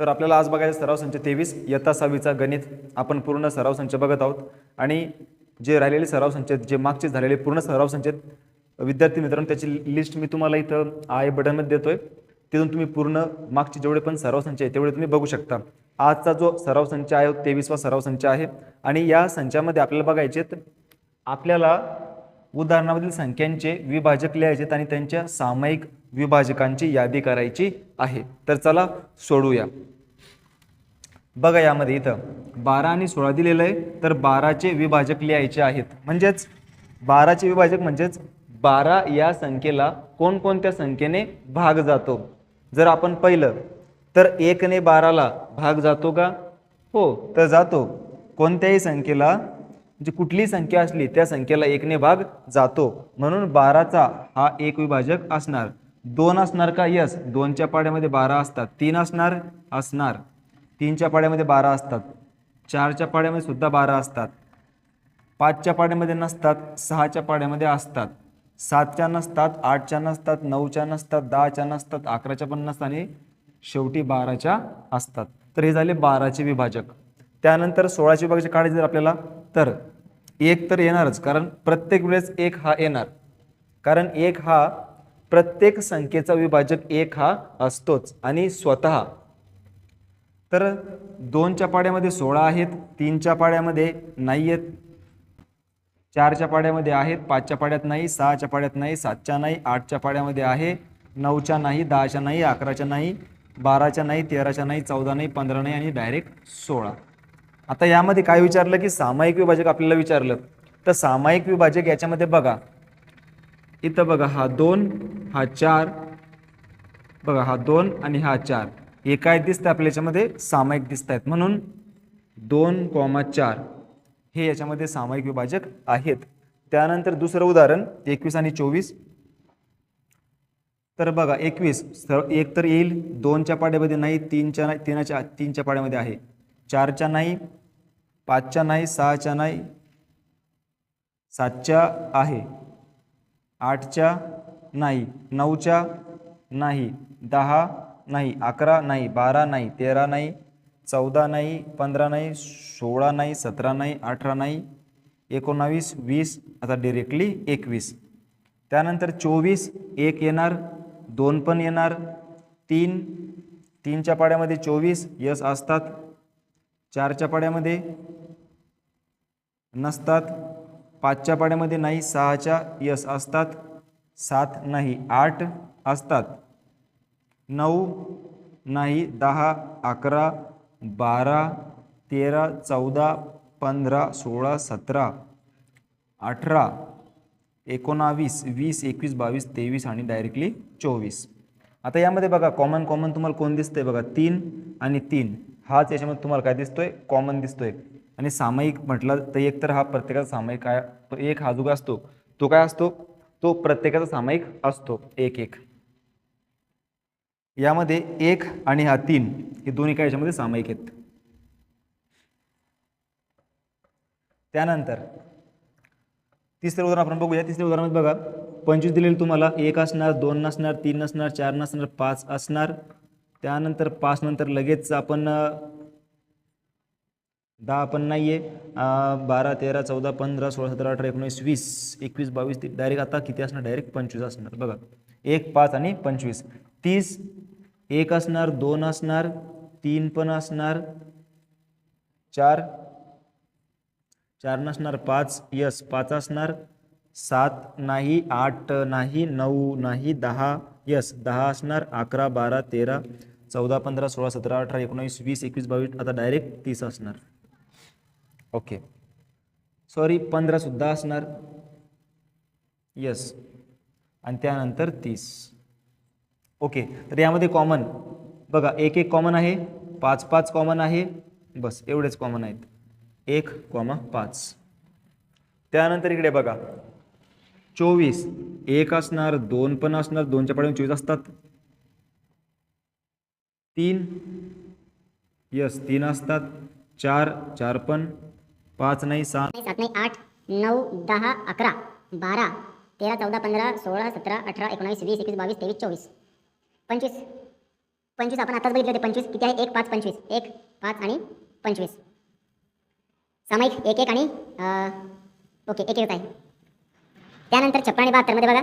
तर आपल्याला आज बघायचं सराव संच तेवीस इयत्ता सहावीचा गणित. आपण पूर्ण सराव संच बघत आहोत. आणि जे राहिलेले सराव संच आहेत जे मागचे झालेले पूर्ण सराव संच विद्यार्थी मित्रांनो त्याची लिस्ट मी तुम्हाला इथं आय बटनमध्ये देतोय. तिथून तुम्ही पूर्ण मागचे जेवढे पण सराव संच आहे तेवढे तुम्ही बघू शकता. आजचा जो सराव संच आहे तेवीसवा सराव संच आहे. आणि या संचामध्ये आपल्याला बघायचे आपल्याला उदाहरणामधील संख्यांचे विभाजक लिहायचे आहेत आणि त्यांच्या सामायिक विभाजकांची यादी करायची आहे. तर चला सोडूया. बघा यामध्ये इथं बारा आणि सोळा दिलेलं आहे तर बाराचे विभाजक लिहायचे आहेत. म्हणजेच बाराचे विभाजक म्हणजेच बारा या संख्येला कोणकोणत्या संख्येने भाग जातो? जर आपण पाहिलं तर एकने बाराला भाग जातो का? हो तर जातो. कोणत्याही संख्येला म्हणजे कुठलीही संख्या असली त्या संख्येला एकने भाग जातो. म्हणून बाराचा हा एक विभाजक असणार. दोन असणार का? यस दोनच्या पाड्यामध्ये बारा असतात. तीन असणार? असणार. तीनच्या पाड्यामध्ये बारा असतात. चारच्या पाड्यामध्ये सुद्धा बारा असतात. पाचच्या पाड्यामध्ये नसतात. सहाच्या पाड्यामध्ये असतात. सातच्या नसतात. आठच्या नसतात. नऊच्या नसतात. दहाच्या नसतात. अकराच्या पण नसतात आणि शेवटी बाराच्या असतात. तर हे झाले बाराचे विभाजक. त्यानंतर सोळाचे विभाजक काढायचे जर आपल्याला तर एक तर येणारच कारण प्रत्येक वेळेस एक हा येणार. कारण एक हा प्रत्येक संख्येचा विभाजक एक हा असतोच आणि स्वतः. तर दोनच्या पाड्यामध्ये सोळा आहेत तीनच्या पाड्यामध्ये नाही आहेत चारच्या पाड्यामध्ये आहेत पाचच्या पाड्यात नाही सहाच्या पाड्यात नाही सातच्या नाही आठच्या पाड्यामध्ये आहे नऊच्या नाही दहाच्या नाही अकराच्या नाही बाराच्या नाही तेराच्या नाही चौदा नाही पंधरा नाही आणि डायरेक्ट सोळा. आता यामध्ये काय विचारलं की सामायिक विभाजक आपल्याला विचारलं. तर सामायिक विभाजक याच्यामध्ये बघा. इथं बघा हा दोन हा चार. बघा हा दोन आणि हा चार. हे काय दिसतं आपल्या याच्यामध्ये सामायिक दिसत आहेत म्हणून दोन कॉमा चार हे याच्यामध्ये सामायिक विभाजक आहेत. त्यानंतर दुसरं उदाहरण एकवीस आणि चोवीस. तर बघा एकवीस एक तर येईल दोनच्या पाड्यामध्ये नाही तीनच्या नाही तीनाच्या तीनच्या पाड्यामध्ये आहे. चारच्या नाही पाचच्या नाही सहाच्या नाही सातच्या आहे. आठच्या नाही नऊच्या नाही दहा नाही अकरा नाही बारा नाही तेरा नाही चौदा नाही पंधरा नाही सोळा नाही सतरा नाही अठरा नाही एकोणावीस वीस आता डिरेक्टली एकवीस. त्यानंतर चोवीस एक येणार दोन पण येणार तीन तीनच्या पाड्यामध्ये चोवीस यस असतात. चारच्या पाड्यामध्ये नसतात. पाचच्या पाड्यामध्ये नाही सहाच्या यस असतात. सात नाही आठ असतात. नऊ नाही दहा अकरा बारा तेरा चौदा पंधरा सोळा सतरा अठरा एकोणावीस वीस एकवीस बावीस तेवीस आणि डायरेक्टली चोवीस. आता यामध्ये बघा कॉमन कॉमन तुम्हाला कोण दिसतंय बघा? तीन आणि तीन. हाच याच्यामध्ये तुम्हाला काय दिसतोय? कॉमन दिसतोय. आणि सामायिक म्हटलं तर एक तर हा प्रत्येकाचा सामायिक काय एक हा जो काय असतो तो काय असतो? तो प्रत्येकाचा सामायिक असतो. एक एक. यामध्ये एक आणि हा तीन हे दोन्ही काय याच्यामध्ये सामायिक आहेत? त्यानंतर तिसरं उदाहरण आपण बघूया. तिसऱ्या उदाहरणात बघा पंचवीस दिलेले तुम्हाला एक असणार दोन नसणार तीन नसणार चार नसणार पाच असणार. त्यानंतर पाच नंतर लगेच आपण दहा पण नाही आहे बारा तेरा चौदा पंधरा सोळा सतरा अठरा एकोणीस वीस एकवीस बावीस ते डायरेक्ट आता किती असणार? डायरेक्ट पंचवीस असणार. बघा. एक पाच आणि पंचवीस. तीस एक असणार दोन असणार तीन पण असणार चार चार नसणार पाच यस पाच असणार सात नाही आठ नाही नऊ नाही दहा यस दहा असणार अकरा बारा तेरा चौदा पंधरा सोळा सतरा अठरा एकोणावीस वीस एकवीस बावीस आता डायरेक्ट तीस असणार. ओके सॉरी पंधरासुद्धा असणार. यस आणि त्यानंतर तीस. ओके तर यामध्ये कॉमन बघा एक एक कॉमन आहे. पाच पाच कॉमन आहे. बस एवढेच कॉमन आहेत. एक कॉमा पाच. त्यानंतर इकडे बघा. चोवीस. एक असणार दोन पण असणार दोनच्या पाडून चोवीस असतात. तीन. यस तीन असतात. चार चार पण. पाच नाही सात. नाही सात नाही आठ नऊ दहा अकरा बारा तेरा चौदा पंधरा सोळा सतरा अठरा एकोणावीस वीस एकवीस बावीस तेवीस चोवीस. पंचवीस. पंचवीस आपण आताच बघितलं ते पंचवीस. किती आहे? एक पाच पंचवीस. एक पाच आणि पंचवीस. सामायिक एक एक आणि ओके एक एक आहे. त्यानंतर छप्पन आणि बहात्तरमध्ये बघा.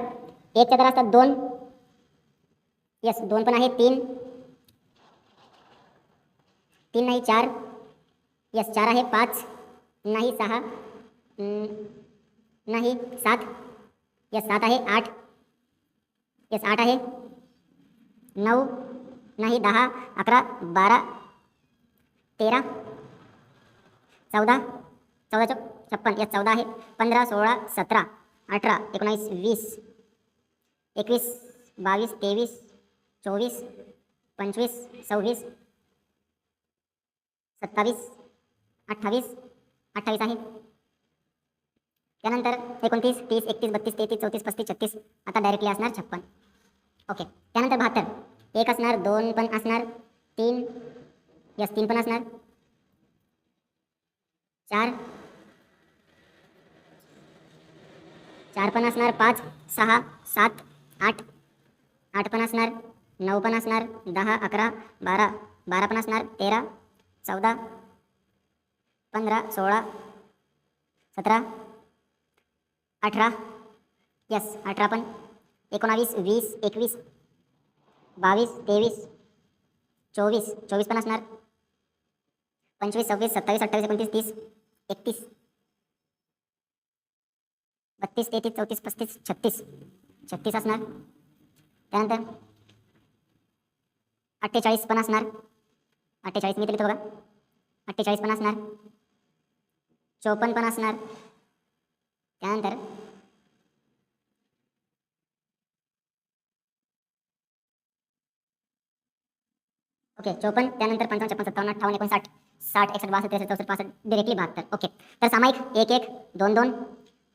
एकच्या तर असतात दोन. यस दोन पण आहे तीन. तीन नाही चार. यस चार आहे पाच. नाही सहा. नाही सात. यस सात आहे. आठ. यस आठ आहे. नऊ. नाही दहा. अकरा. बारा. तेरा. चौदा. चौदा चौ छप्पन. यस चौदा आहे. पंधरा सोळा सतरा अठरा एकोणावीस वीस एकवीस बावीस तेवीस चोवीस पंचवीस सव्वीस सत्तावीस अठ्ठावीस अठ्ठावीस आहे. त्यानंतर एकोणतीस तीस एकतीस बत्तीस तेहतीस चौतीस पस्तीस छत्तीस. आता डायरेक्टली असणार छप्पन. ओके त्यानंतर बहात्तर. एक असणार दोन पण असणार तीन. यस तीन पण असणार. चार. चार पण असणार पाच. सहा सात आठ. आठ पण असणार नऊ पण असणार दहा अकरा बारा. बारा पण असणार तेरा चौदा पंधरा सोळा सतरा अठरा यस अठरा पण. एकोणावीस वीस एकवीस बावीस तेवीस चोवीस चोवीस पण असणार. पंचवीस सव्वीस सत्तावीस अठ्ठावीस एकोणतीस तीस एकतीस बत्तीस तेहतीस चौतीस पस्तीस छत्तीस. छत्तीस असणार. त्यानंतर अठ्ठेचाळीस पण असणार. अठ्ठेचाळीस मी लिहितो बघा. अठ्ठेचाळीस पण असणार. चोपन्न पण असणार. त्यानंतर ओके चोपन्न त्यानंतर पंचावन्न छप्पन सत्तावन्न अठ्ठावन्न एकोणसाठ साठ एकसष्ट बासष्ट त्रेसष्ट चौसष्ट पासष्ट डिरेक्टली बहात्तर. ओके. तर सामायिक एक एक दोन दोन.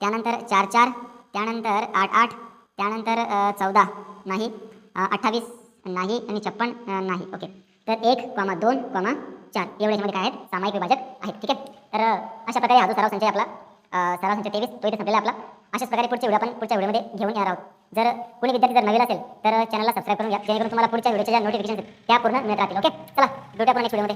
त्यानंतर चार चार. त्यानंतर आठ आठ. त्यानंतर चौदा. नाही. अठ्ठावीस. नाही आणि छप्पन नाही. ओके. तर एक कॉमा दोन कॉमा चार एवढे याच्यामध्ये काय आहेत? सामायिक विभाजक आहेत ठीक आहे? तर अशा प्रकारे हा जो सराव संचय आपला सराव संचय तेवीस तो इथे संपलेला आपला. अशाच प्रकारे पुढच्या व्हिडिओ आपण पुढच्या व्हिडिओमध्ये घेऊन येणार आहोत. जर कोणी विद्यार्थी जर नवीन असेल तर चॅनलला सबस्क्राईब करून घ्या जेणेकरून तुम्हाला पुढच्या व्हिडिओच्या ज्या नोटिफिकेशन त्या पूर्ण मिळत राहतील ओके? चला भेटूया पुन्हा नेक्स्ट व्हिडिओमध्ये